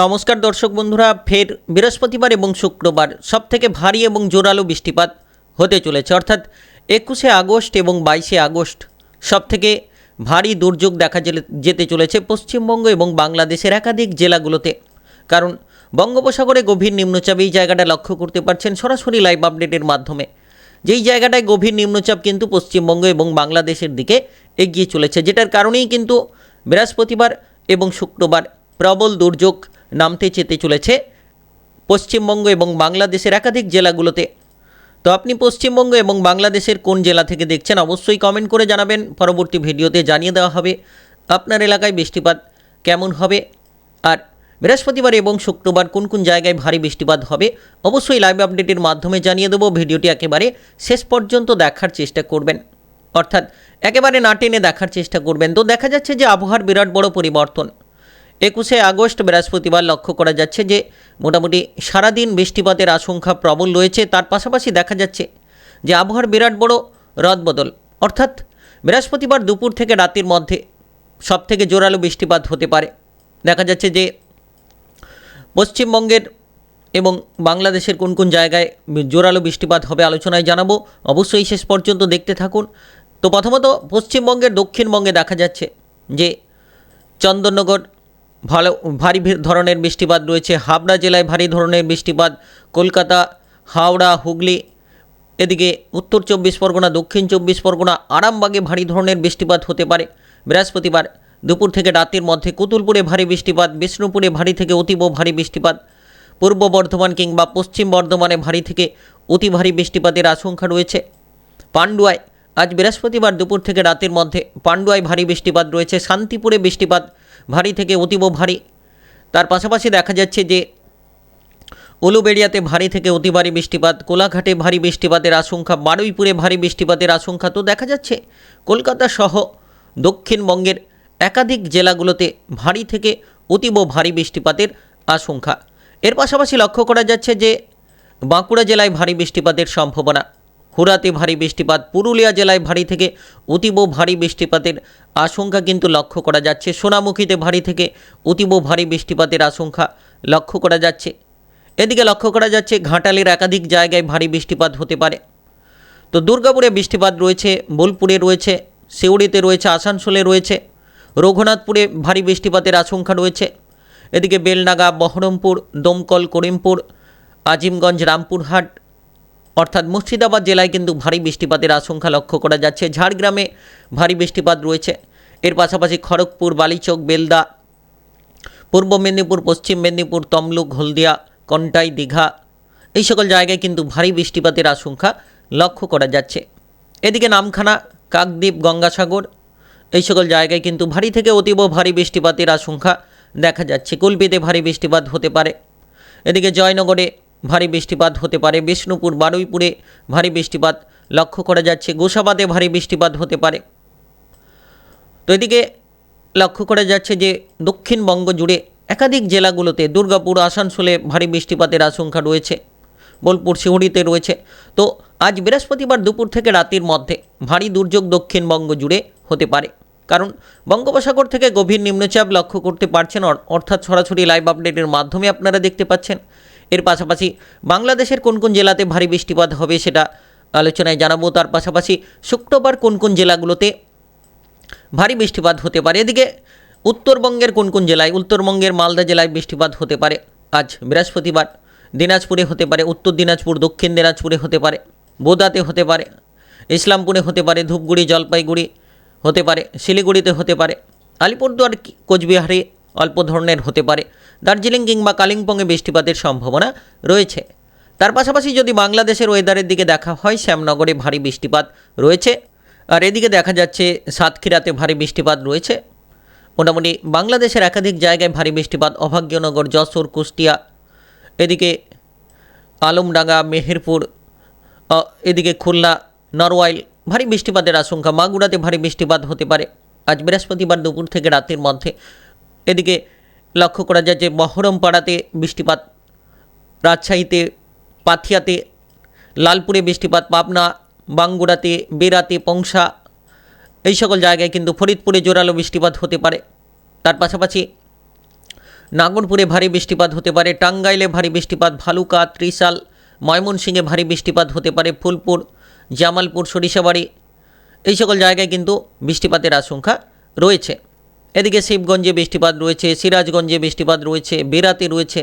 নমস্কার দর্শক বন্ধুরা, ফের বৃহস্পতিবার এবং শুক্রবার সব থেকে ভারী এবং জোরালো বৃষ্টিপাত হতে চলেছে। অর্থাৎ একুশে আগস্ট এবং বাইশে আগস্ট সব থেকে ভারী দুর্যোগ দেখা যেতে চলেছে পশ্চিমবঙ্গ এবং বাংলাদেশের একাধিক জেলাগুলোতে। কারণ বঙ্গোপসাগরে গভীর নিম্নচাপ, এই জায়গাটা লক্ষ্য করতে পারছেন সরাসরি লাইভ আপডেটের মাধ্যমে। যেই জায়গাটায় গভীর নিম্নচাপ কিন্তু পশ্চিমবঙ্গ এবং বাংলাদেশের দিকে এগিয়ে চলেছে, যেটার কারণেই কিন্তু বৃহস্পতিবার এবং শুক্রবার প্রবল দুর্যোগ নামতে চেতে চলেছে পশ্চিমবঙ্গ এবং বাংলাদেশের একাধিক জেলাগুলোতে। তো আপনি পশ্চিমবঙ্গ এবং বাংলাদেশের কোন জেলা থেকে দেখছেন অবশ্যই কমেন্ট করে জানাবেন। পরবর্তী ভিডিওতে জানিয়ে দেওয়া হবে আপনার এলাকায় বৃষ্টিপাত কেমন হবে আর বৃহস্পতিবার এবং শুক্রবার কোন কোন জায়গায় ভারী বৃষ্টিপাত হবে অবশ্যই লাইভ আপডেটের মাধ্যমে জানিয়ে দেবো। ভিডিওটি একেবারে শেষ পর্যন্ত দেখার চেষ্টা করবেন। অর্থাৎ একেবারে না টেনে দেখার চেষ্টা করবেন। তো দেখা যাচ্ছে যে আবহাওয়ার বিরাট বড় পরিবর্তন। একুশে আগস্ট বৃহস্পতিবার লক্ষ্য করা যাচ্ছে যে মোটামুটি সারাদিন বৃষ্টিপাতের আশঙ্কা প্রবল রয়েছে। তার পাশাপাশি দেখা যাচ্ছে যে আবহাওয়ার বিরাট বড় রদবদল। অর্থাৎ বৃহস্পতিবার দুপুর থেকে রাতের মধ্যে সবথেকে জোরালো বৃষ্টিপাত হতে পারে। দেখা যাচ্ছে যে পশ্চিমবঙ্গের এবং বাংলাদেশের কোন কোন জায়গায় জোরালো বৃষ্টিপাত হবে আলোচনায় জানাব। অবশ্যই শেষ পর্যন্ত দেখতে থাকুন। তো প্রথমত পশ্চিমবঙ্গের দক্ষিণবঙ্গে দেখা যাচ্ছে যে চন্দননগর ভালো, ভারী ধরনের বৃষ্টিপাত রয়েছে। হাবড়া জেলায় ভারী ধরনের বৃষ্টিপাত, কলকাতা, হাওড়া, হুগলি, এদিকে উত্তর চব্বিশ পরগনা, দক্ষিণ চব্বিশ পরগনা, আরামবাগে ভারী ধরনের বৃষ্টিপাত হতে পারে। বৃহস্পতিবার দুপুর থেকে রাতের মধ্যে কুতুলপুরে ভারী বৃষ্টিপাত, বিষ্ণুপুরে ভারী থেকে অতীব ভারী বৃষ্টিপাত, পূর্ব বর্ধমান কিংবা পশ্চিম বর্ধমানে ভারী থেকে অতি ভারী বৃষ্টিপাতের আশঙ্কা রয়েছে। পান্ডুয়ায় আজ বৃহস্পতিবার দুপুর থেকে রাতের মধ্যে পান্ডুয়ায় ভারী বৃষ্টিপাত রয়েছে। শান্তিপুরে বৃষ্টিপাত ভারী থেকে অতীব ভারী। তার পাশাপাশি দেখা যাচ্ছে যে উলুবেড়িয়াতে ভারী থেকে অতি ভারী বৃষ্টিপাত, কোলাঘাটে ভারী বৃষ্টিপাতের আশঙ্কা, বারুইপুরে ভারী বৃষ্টিপাতের আশঙ্কা তো দেখা যাচ্ছে। কলকাতা সহ দক্ষিণবঙ্গের একাধিক জেলাগুলোতে ভারী থেকে অতীব ভারী বৃষ্টিপাতের আশঙ্কা। এর পাশাপাশি লক্ষ্য করা যাচ্ছে যে বাঁকুড়া জেলায় ভারী বৃষ্টিপাতের সম্ভাবনা। হুরাতে ভারী বৃষ্টিপাত, পুরুলিয়া জেলায় ভারী থেকে অতীব ভারী বৃষ্টিপাতের আশঙ্কা কিন্তু লক্ষ্য করা যাচ্ছে। সোনামুখীতে ভারী থেকে অতীব ভারী বৃষ্টিপাতের আশঙ্কা লক্ষ্য করা যাচ্ছে। এদিকে লক্ষ্য করা যাচ্ছে, ঘাটালের একাধিক জায়গায় ভারী বৃষ্টিপাত হতে পারে। তো দুর্গাপুরে বৃষ্টিপাত রয়েছে, বোলপুরে রয়েছে, সিউড়িতে রয়েছে, আসানসোলে রয়েছে, রঘুনাথপুরে ভারী বৃষ্টিপাতের আশঙ্কা রয়েছে। এদিকে বেলনাগা, বহরমপুর, দমকল, করিমপুর, আজিমগঞ্জ, রামপুরহাট অর্থাৎ মুর্শিদাবাদ জেলায় কিন্তু ভারী বৃষ্টিপাতের আশঙ্কা লক্ষ্য করা যাচ্ছে। ঝাড়গ্রামে ভারী বৃষ্টিপাত রয়েছে। এর পাশাপাশি খড়গপুর, বালিচক, বেলদা, পূর্ব মেদিনীপুর, পশ্চিম মেদিনীপুর, তমলুক, হলদিয়া, কন্টাই, দীঘা এই সকল জায়গায় কিন্তু ভারী বৃষ্টিপাতের আশঙ্কা লক্ষ্য করা যাচ্ছে। এদিকে নামখানা, কাকদ্বীপ, গঙ্গাসাগর এই সকল জায়গায় কিন্তু ভারী থেকে অতীব ভারী বৃষ্টিপাতের আশঙ্কা দেখা যাচ্ছে। কুলপিতে ভারী বৃষ্টিপাত হতে পারে। এদিকে জয়নগরে ভারী বৃষ্টিপাত হতে পারে বিষ্ণুপুর, বারুইপুরে ভারী বৃষ্টিপাত। লক্ষ্য করা যাচ্ছে গোসাবাদে ভারী বৃষ্টিপাত হতে পারে। তো এদিকে লক্ষ্য করা যাচ্ছে যে দক্ষিণবঙ্গ জুড়ে একাধিক জেলাগুলোতে দুর্গাপুর, আসানসোলে ভারী বৃষ্টিপাতের আশঙ্কা রয়েছে। বোলপুর সিহুড়িতে রয়েছে। তো আজ বৃহস্পতিবার দুপুর থেকে রাতের মধ্যে ভারী দুর্যোগ দক্ষিণবঙ্গ জুড়ে হতে পারে। কারণ বঙ্গোপসাগর থেকে গভীর নিম্নচাপ লক্ষ্য করতে পারছেন অর্থাৎ সরাসরি লাইভ আপডেটের মাধ্যমে আপনারা দেখতে পাচ্ছেন। এর পাশাপাশি বাংলাদেশের কোন কোন জেলাতে ভারী বৃষ্টিপাত হবে সেটা আলোচনায় জানাব। তার পাশাপাশি শুক্রবার কোন কোন জেলাগুলোতে ভারী বৃষ্টিপাত হতে পারে? এদিকে উত্তরবঙ্গের কোন কোন জেলায়, উত্তরবঙ্গের মালদা জেলায় বৃষ্টিপাত হতে পারে? আজ বৃহস্পতিবার দিনাজপুরে হতে পারে, উত্তর দিনাজপুর, দক্ষিণ দিনাজপুরে হতে পারে, বোদাতে হতে পারে, ইসলামপুরে হতে পারে, ধূপগুড়ি, জলপাইগুড়ি হতে পারে, শিলিগুড়িতে হতে পারে, আলিপুরদুয়ার, কোচবিহারে অল্প ধরনের হতে পারে। দার্জিলিং কিংবা কালিম্পংয়ে বৃষ্টিপাতের সম্ভাবনা রয়েছে। তার পাশাপাশি যদি বাংলাদেশের ওয়েদারের দিকে দেখা হয়, শ্যামনগরে ভারী বৃষ্টিপাত রয়েছে। আর এদিকে দেখা যাচ্ছে, সাতক্ষীরাতে ভারী বৃষ্টিপাত রয়েছে। মোটামুটি বাংলাদেশের একাধিক জায়গায় ভারী বৃষ্টিপাত। অভাগ্যনগর, যশোর, কুষ্টিয়া, এদিকে আলমডাঙ্গা, মেহেরপুর এদিকে খুলনা, নরওয়াইল ভারী বৃষ্টিপাতের আশঙ্কা। মাগুড়াতে ভারী বৃষ্টিপাত হতে পারে। আজ বৃহস্পতিবার দুপুর থেকে রাতের মধ্যে এদিকে লক্ষ্য করা যায় যে বহরমপাড়াতে বৃষ্টিপাত, রাজশাহীতে পাথিয়াতে, লালপুরে বৃষ্টিপাত, পাবনা, বাঙ্গুড়াতে বেরাতে পংসা, এই সকল জায়গায় কিন্তু ফরিদপুরে জোরালো বৃষ্টিপাত হতে পারে। তার পাশাপাশি নাগরপুরে ভারী বৃষ্টিপাত হতে পারে, টাঙ্গাইলে ভারী বৃষ্টিপাত, ভালুকা, ত্রিশাল, ময়মনসিংহে ভারী বৃষ্টিপাত হতে পারে, ফুলপুর, জামালপুর, সরিষাবাড়ি, এই সকল জায়গায় কিন্তু বৃষ্টিপাতের আশঙ্কা রয়েছে। এদিকে শিবগঞ্জে বৃষ্টিপাত রয়েছে, সিরাজগঞ্জে বৃষ্টিপাত রয়েছে বেরাতে রয়েছে।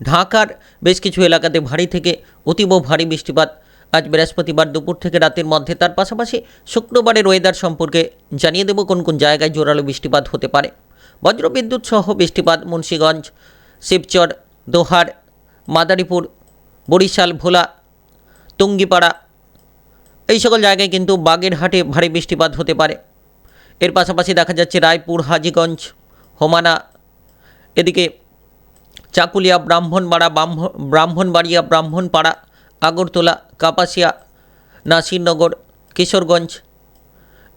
ঢাকার বেশ কিছু এলাকাতে ভারী থেকে অতীব ভারী বৃষ্টিপাত। আজ বৃহস্পতিবার দুপুর থেকে রাতের মধ্যে তার পাশাপাশি শুক্রবারের ওয়েদার সম্পর্কে জানিয়ে দেব কোন কোন জায়গায় জোরালো বৃষ্টিপাত হতে পারে। বজ্রবিদ্যুৎ সহ বৃষ্টিপাত মুন্সীগঞ্জ, শিবচর, দোহার, মাদারীপুর, বরিশাল, ভোলা টুঙ্গিপাড়া এই সকল জায়গায় কিন্তু বাগেরহাটে ভারী বৃষ্টিপাত হতে পারে। এর পাশাপাশি দেখা যাচ্ছে রায়পুর, হাজিগঞ্জ, হোমানা, এদিকে চাকুলিয়া, ব্রাহ্মণবাড়া, ব্রাহ্ম- ব্রাহ্মণবাড়িয়া, ব্রাহ্মণপাড়া, আগরতলা, কাপাসিয়া, নাসিরনগর, কিশোরগঞ্জ,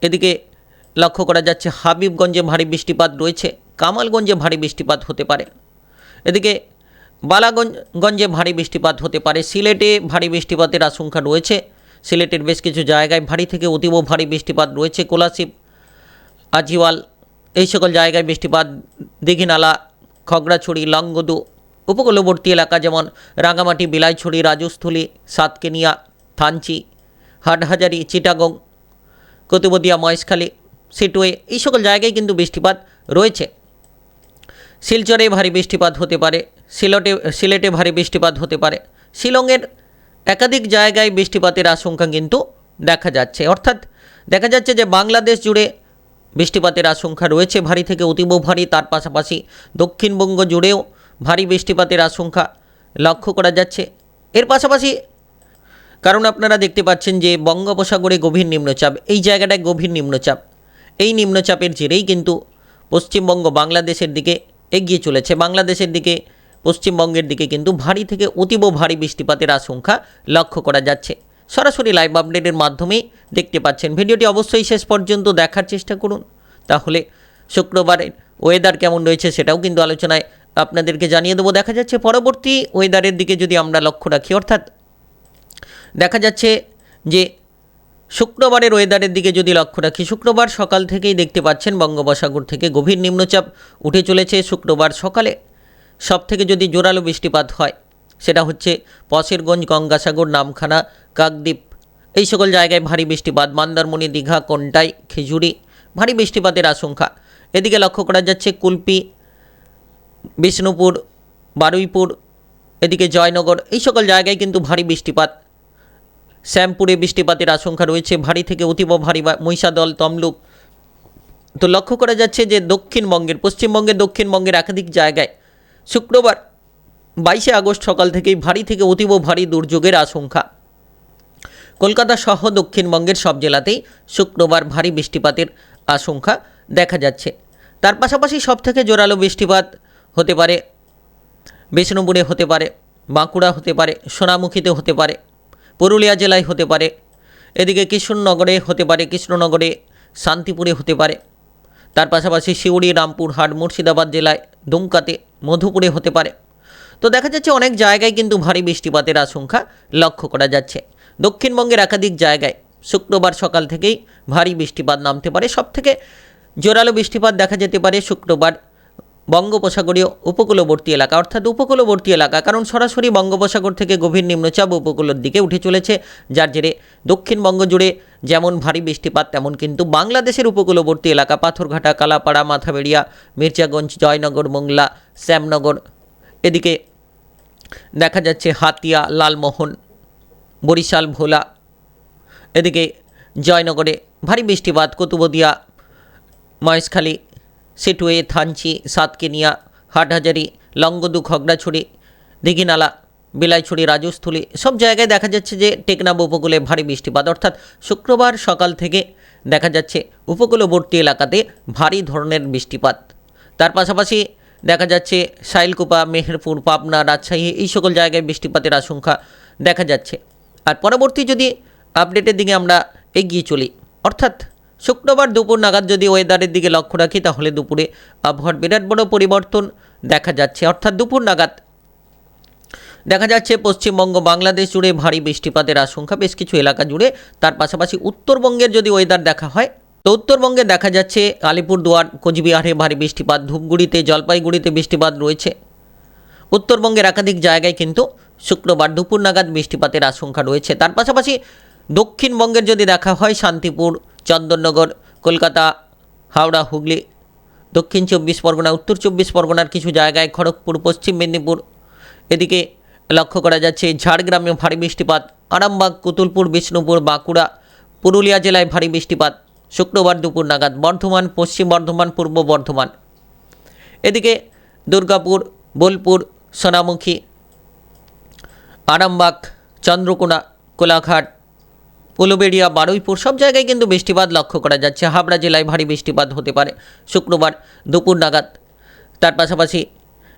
এদিকে লক্ষ্য করা যাচ্ছে হাবিবগঞ্জে ভারী বৃষ্টিপাত রয়েছে, কামালগঞ্জে ভারী বৃষ্টিপাত হতে পারে। এদিকে বালাগঞ্জ গঞ্জে ভারী বৃষ্টিপাত হতে পারে, সিলেটে ভারী বৃষ্টিপাতের আশঙ্কা রয়েছে, সিলেটের বেশ কিছু জায়গায় ভারী থেকে অতীব ভারী বৃষ্টিপাত রয়েছে, কোলাশিব আজিওয়াল এই সকল জায়গায় বৃষ্টিপাত দীঘিনালা খগড়াছড়ি, লংগদু, উপকূলবর্তী এলাকা যেমন রাঙামাটি, বিলাইছড়ি, রাজস্থলী, সাতকেনিয়া, থানচি, হাটহাজারি, চিটাগং, কতুবদিয়া, মহেশখালী, সিটুয়ে, এই সকল জায়গায় কিন্তু বৃষ্টিপাত রয়েছে। শিলচরে ভারী বৃষ্টিপাত হতে পারে, সিলটে, সিলেটে ভারী বৃষ্টিপাত হতে পারে, শিলংয়ের একাধিক জায়গায় বৃষ্টিপাতের আশঙ্কা কিন্তু দেখা যাচ্ছে। অর্থাৎ দেখা যাচ্ছে যে বাংলাদেশ জুড়ে বৃষ্টিপাতের আশঙ্কা রয়েছে, ভারী থেকে অতীব ভারী, তার পাশাপাশি দক্ষিণবঙ্গ জুড়েও ভারী বৃষ্টিপাতের আশঙ্কা লক্ষ্য করা যাচ্ছে। এর পাশাপাশি কারণ আপনারা দেখতে পাচ্ছেন যে বঙ্গোপসাগরে গভীর নিম্নচাপ, এই জায়গাটায় গভীর নিম্নচাপ। এই নিম্নচাপের জেরেই কিন্তু পশ্চিমবঙ্গ বাংলাদেশের দিকে এগিয়ে চলেছে। বাংলাদেশের দিকে, পশ্চিমবঙ্গের দিকে কিন্তু ভারী থেকে অতীব ভারী বৃষ্টিপাতের আশঙ্কা লক্ষ্য করা যাচ্ছে। সরাসরি লাইভ আপডেটের মাধ্যমে দেখতে পাচ্ছেন। ভিডিওটি অবশ্যই শেষ পর্যন্ত দেখার চেষ্টা করুন। তাহলে শুক্রবারের ওয়েদার কেমন রয়েছে সেটাও কিন্তু আলোচনায় আপনাদেরকে জানিয়ে দেবো। দেখা যাচ্ছে পরবর্তী ওয়েদারের দিকে যদি আমরা লক্ষ্য রাখি, অর্থাৎ দেখা যাচ্ছে যে শুক্রবারের ওয়েদারের দিকে যদি লক্ষ্য রাখি, শুক্রবার সকাল থেকেই দেখতে পাচ্ছেন বঙ্গোপসাগর থেকে গভীর নিম্নচাপ উঠে চলেছে। শুক্রবার সকালে সব থেকে যদি জোরালো বৃষ্টিপাত হয় সেটা হচ্ছে পশেরগঞ্জ গঙ্গাসাগর, নামখানা, কাকদ্বীপ। এই সকল জায়গায় ভারী বৃষ্টিপাত, মন্দারমণি, দীঘা, কোন্টাই, খেজুরি, ভারী বৃষ্টিপাতের আশঙ্কা। এদিকে লক্ষ্য করা যাচ্ছে কুলপি, বিষ্ণুপুর, বারুইপুর, এদিকে জয়নগর, এই সকল জায়গায় কিন্তু ভারী বৃষ্টিপাত। শ্যামপুরে বৃষ্টিপাতের আশঙ্কা রয়েছে, ভারী থেকে অতীব ভারী মহিষাদল, তমলুক। তো লক্ষ্য করা যাচ্ছে যে দক্ষিণবঙ্গের, পশ্চিমবঙ্গের, দক্ষিণবঙ্গের একাধিক জায়গায় শুক্রবার বাইশে আগস্ট সকাল থেকেই ভারী থেকে অতীব ভারী দুর্যোগের আশঙ্কা। কলকাতা সহ দক্ষিণবঙ্গের সব জেলাতেই শুক্রবার ভারী বৃষ্টিপাতের আশঙ্কা দেখা যাচ্ছে। তার পাশাপাশি সবথেকে জোরালো বৃষ্টিপাত হতে পারে বিষ্ণুপুরে হতে পারে, বাঁকুড়া হতে পারে, সোনামুখীতে হতে পারে, পুরুলিয়া জেলায় হতে পারে, এদিকে কৃষ্ণনগরে হতে পারে, কৃষ্ণনগরে, শান্তিপুরে হতে পারে। তার পাশাপাশি সিউড়ি, রামপুরহাট, মুর্শিদাবাদ জেলায় দুমকাতে, মধুপুরে হতে পারে। তো দেখা যাচ্ছে অনেক জায়গায় কিন্তু ভারী বৃষ্টিপাতের আশঙ্কা লক্ষ্য করা যাচ্ছে। দক্ষিণবঙ্গের একাধিক জায়গায় শুক্রবার সকাল থেকেই ভারী বৃষ্টিপাত নামতে পারে। সবথেকে জোরালো বৃষ্টিপাত দেখা যেতে পারে শুক্রবার বঙ্গোপসাগরীয় উপকূলবর্তী এলাকা, অর্থাৎ উপকূলবর্তী এলাকা, কারণ সরাসরি বঙ্গোপসাগর থেকে গভীর নিম্নচাপ উপকূলের দিকে উঠে চলেছে, যার জেরে দক্ষিণবঙ্গ জুড়ে যেমন ভারী বৃষ্টিপাত, তেমন কিন্তু বাংলাদেশের উপকূলবর্তী এলাকা, পাথরঘাটা, কালাপাড়া, মাথাবেড়িয়া, মির্জাগঞ্জ, জয়নগর, মোংলা, শ্যামনগর, এদিকে দেখা যাচ্ছে হাতিয়া, লালমোহন, বরিশাল, ভোলা। এদিকে জয়নগরে ভারী বৃষ্টিপাত, কুতুবদিয়া, মহেশখালী, সিটুয়ে, থানচি, সাতকেনিয়া, হাটহাজারি লঙ্গদু খগড়াছড়ি, দিঘিনালা, বিলাইছড়ি, রাজস্থলী সব জায়গায় দেখা যাচ্ছে যে টেকনাব উপকূলে ভারী বৃষ্টিপাত। অর্থাৎ শুক্রবার সকাল থেকে দেখা যাচ্ছে উপকূলবর্তী এলাকাতে ভারী ধরনের বৃষ্টিপাত। তার পাশাপাশি দেখা যাচ্ছে শাইলকুপা, মেহেরপুর, পাবনা, রাজশাহী, এই সকল জায়গায় বৃষ্টিপাতের আশঙ্কা দেখা যাচ্ছে। আর পরবর্তী যদি আপডেটের দিকে আমরা এগিয়ে চলি, অর্থাৎ শুক্রবার দুপুর নাগাদ যদি ওয়েদারের দিকে লক্ষ্য রাখি, তাহলে দুপুরে আবহাওয়ার বিরাট বড় পরিবর্তন দেখা যাচ্ছে। অর্থাৎ দুপুর নাগাদ দেখা যাচ্ছে পশ্চিমবঙ্গ, বাংলাদেশ জুড়ে ভারী বৃষ্টিপাতের আশঙ্কা। বেশ কিছু এলাকা জুড়ে তার পাশাপাশি উত্তরবঙ্গের যদি ওয়েদার দেখা হয় তো উত্তরবঙ্গে দেখা যাচ্ছে আলিপুরদুয়ার কোচবিহারে ভারী বৃষ্টিপাত, ধূপগুড়িতে, জলপাইগুড়িতে বৃষ্টিপাত রয়েছে। উত্তরবঙ্গের একাধিক জায়গায় কিন্তু শুক্রবার দুপুর নাগাদ বৃষ্টিপাতের আশঙ্কা রয়েছে। তার পাশাপাশি দক্ষিণবঙ্গের যদি দেখা হয়, শান্তিপুর, চন্দননগর, কলকাতা, হাওড়া, হুগলি, দক্ষিণ চব্বিশ পরগনা, উত্তর চব্বিশ পরগনার কিছু জায়গায় খড়গপুর, পশ্চিম মেদিনীপুর, এদিকে লক্ষ্য করা যাচ্ছে ঝাড়গ্রামে ভারী বৃষ্টিপাত, আরামবাগ, কুতুলপুর, বিষ্ণুপুর, বাঁকুড়া, পুরুলিয়া জেলায় ভারী বৃষ্টিপাত। শুক্রবার দুপুর নাগাদ বর্ধমান, পশ্চিম বর্ধমান, পূর্ব বর্ধমান। এদিকে দুর্গাপুর, বোলপুর, সোনামুখী, আরামবাগ, চন্দ্রকোনা, কোলাঘাট, উলুবেড়িয়া, বারুইপুর সব জায়গায় কিন্তু বৃষ্টিপাত লক্ষ্য করা যাচ্ছে। হাবড়া জেলায় ভারী বৃষ্টিপাত হতে পারে শুক্রবার দুপুর নাগাদ। তার পাশাপাশি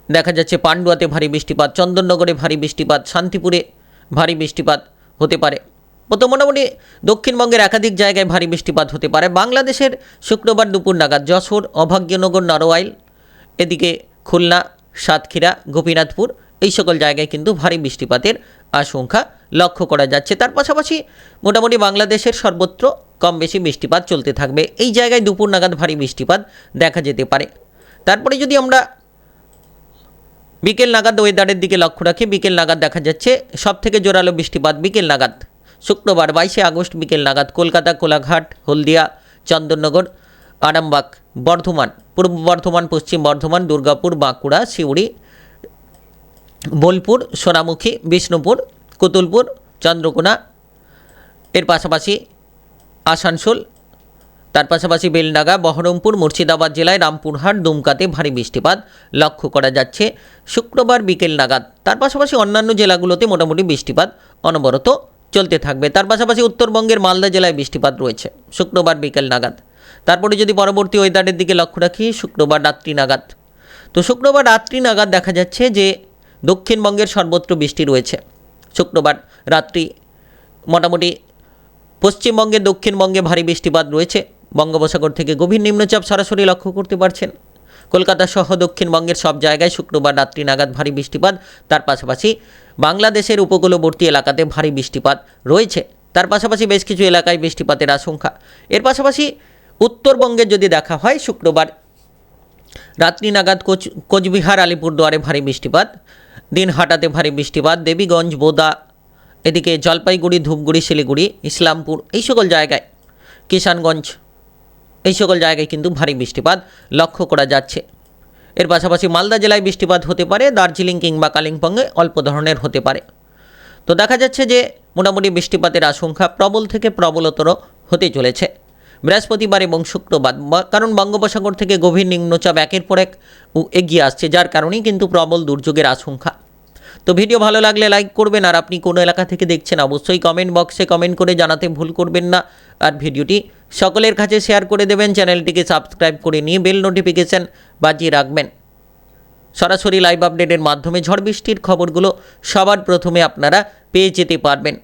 দেখা যাচ্ছে পান্ডুয়াতে ভারী বৃষ্টিপাত, চন্দননগরে ভারী বৃষ্টিপাত, শান্তিপুরে ভারী বৃষ্টিপাত হতে পারে। তো মোটামুটি দক্ষিণবঙ্গের একাধিক জায়গায় ভারী বৃষ্টিপাত হতে পারে। বাংলাদেশের শুক্রবার দুপুর নাগাদ যশোর, অভাগ্যনগর নরওয়াইল এদিকে খুলনা, সাতক্ষীরা, গোপীনাথপুর এই সকল জায়গায় কিন্তু ভারী বৃষ্টিপাতের আশঙ্কা লক্ষ্য করা যাচ্ছে। তার পাশাপাশি মোটামুটি বাংলাদেশের সর্বত্র কম বেশি বৃষ্টিপাত চলতে থাকবে। এই জায়গায় দুপুর নাগাদ ভারী বৃষ্টিপাত দেখা যেতে পারে। তারপরে যদি আমরা বিকেল নাগাদ ওয়েদারের দিকে লক্ষ্য রাখি, বিকেল নাগাদ দেখা যাচ্ছে সব থেকে জোরালো বৃষ্টিপাত বিকেল নাগাদ। শুক্রবার বাইশে আগস্ট বিকেল নাগাদ কলকাতা, কোলাঘাট, হলদিয়া, চন্দননগর, আরামবাগ, বর্ধমান, পূর্ব বর্ধমান, পশ্চিম বর্ধমান, দুর্গাপুর, বাঁকুড়া সিউড়ি বোলপুর, সোনামুখী, বিষ্ণুপুর, কুতুলপুর, চন্দ্রকোনা, এর পাশাপাশি আসানসোল, তার পাশাপাশি বেলডাঙ্গা, বহরমপুর, মুর্শিদাবাদ জেলায় রামপুরহাট, দুমকাতে ভারী বৃষ্টিপাত লক্ষ্য করা যাচ্ছে। শুক্রবার বিকেল নাগাদ, তার পাশাপাশি অন্যান্য জেলাগুলোতে মোটামুটি বৃষ্টিপাত অনবরত চলতে থাকবে। তার পাশাপাশি উত্তরবঙ্গের মালদা জেলায় বৃষ্টিপাত রয়েছে। শুক্রবার বিকেল নাগাদ। তারপরে যদি পরবর্তী ওয়েদারের দিকে লক্ষ্য রাখি, শুক্রবার রাত্রি নাগাদ। তো শুক্রবার রাত্রি নাগাদ দেখা যাচ্ছে যে দক্ষিণবঙ্গের সর্বত্র বৃষ্টি রয়েছে। শুক্রবার রাত্রি মোটামুটি পশ্চিমবঙ্গে, দক্ষিণবঙ্গে ভারী বৃষ্টিপাত রয়েছে। বঙ্গোপসাগর থেকে গভীর নিম্নচাপ সরাসরি লক্ষ্য করতে পারছেন। কলকাতা সহ দক্ষিণবঙ্গের সব জায়গায় শুক্রবার রাত্রি নাগাদ ভারী বৃষ্টিপাত, তার পাশাপাশি বাংলাদেশের উপকূলবর্তী এলাকাতে ভারী বৃষ্টিপাত রয়েছে। তার পাশাপাশি বেশ কিছু এলাকায় বৃষ্টিপাতের আশঙ্কা। এর পাশাপাশি উত্তরবঙ্গের যদি দেখা হয়, শুক্রবার রাত্রি নাগাদ কোচ, কোচবিহার, আলিপুরদুয়ারে ভারী বৃষ্টিপাত, দিনহাটাতে ভারী বৃষ্টিপাত, দেবীগঞ্জ, বোদা, এদিকে জলপাইগুড়ি, ধূপগুড়ি, শিলিগুড়ি, ইসলামপুর, এই সকল জায়গায়, কিষানগঞ্জ এই সকল জায়গায় কিন্তু ভারী বৃষ্টিপাত লক্ষ্য করা যাচ্ছে। এর পাশাপাশি মালদা জেলায় বৃষ্টিপাত হতে পারে, দার্জিলিং কিংবা কালিম্পংয়ে অল্প ধরনের হতে পারে। তো দেখা যাচ্ছে যে মোটামুটি বৃষ্টিপাতের আশঙ্কা প্রবল থেকে প্রবলতর হতে চলেছে। বৃহস্পতিবার এবং শুক্রবার কারণ বঙ্গোপসাগর থেকে গভীর নিম্নচাপ একের পর এক এগিয়ে আসছে, যার কারণেই কিন্তু প্রবল দুর্যোগের আশঙ্কা। তো ভিডিও ভালো লাগলে লাইক করবেন, আর আপনি কোন এলাকা থেকে দেখছেন অবশ্যই কমেন্ট বক্সে কমেন্ট করে জানাতে ভুল করবেন না, আর ভিডিওটি সকলের কাছে শেয়ার করে দেবেন চ্যানেলটিকে সাবস্ক্রাইব করে নিয়ে বেল নোটিফিকেশান বাজিয়ে রাখবেন। সরাসরি লাইভ আপডেটের মাধ্যমে ঝড় বৃষ্টির খবরগুলো সবার প্রথমে আপনারা পেয়ে যেতে পারবেন।